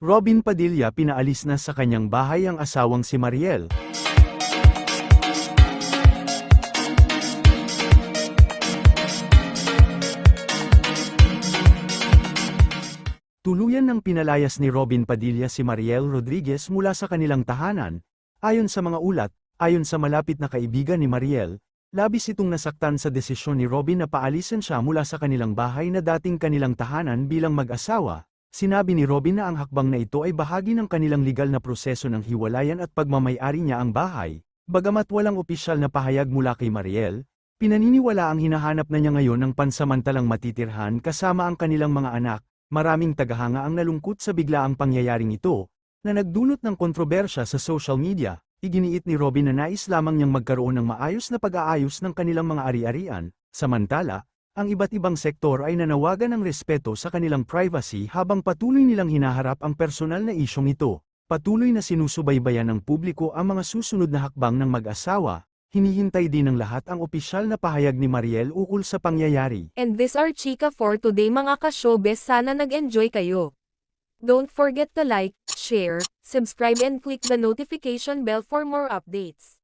Robin Padilla pinaalis na sa kanyang bahay ang asawang si Mariel. Tuluyan ng pinalayas ni Robin Padilla si Mariel Rodriguez mula sa kanilang tahanan. Ayon sa mga ulat, ayon sa malapit na kaibigan ni Mariel, labis itong nasaktan sa desisyon ni Robin na paalisin siya mula sa kanilang bahay na dating kanilang tahanan bilang mag-asawa. Sinabi ni Robin na ang hakbang na ito ay bahagi ng kanilang legal na proseso ng hiwalayan at pagmamayari niya ang bahay. Bagamat walang opisyal na pahayag mula kay Mariel, pinaniniwala ang hinahanap na niya ngayon ng pansamantalang matitirhan kasama ang kanilang mga anak. Maraming tagahanga ang nalungkot sa biglaang pangyayaring ito, na nagdulot ng kontrobersya sa social media. Iginiit ni Robin na nais lamang niyang magkaroon ng maayos na pag-aayos ng kanilang mga ari-arian, samantala, ang iba't ibang sektor ay nanawagan ng respeto sa kanilang privacy habang patuloy nilang hinaharap ang personal na isyong ito. Patuloy na sinusubaybayan ng publiko ang mga susunod na hakbang ng mag-asawa, hinihintay din ng lahat ang opisyal na pahayag ni Mariel ukol sa pangyayari. And this are chika for today mga ka-showbiz sana nag-enjoy kayo. Don't forget to like, share, subscribe and click the notification bell for more updates.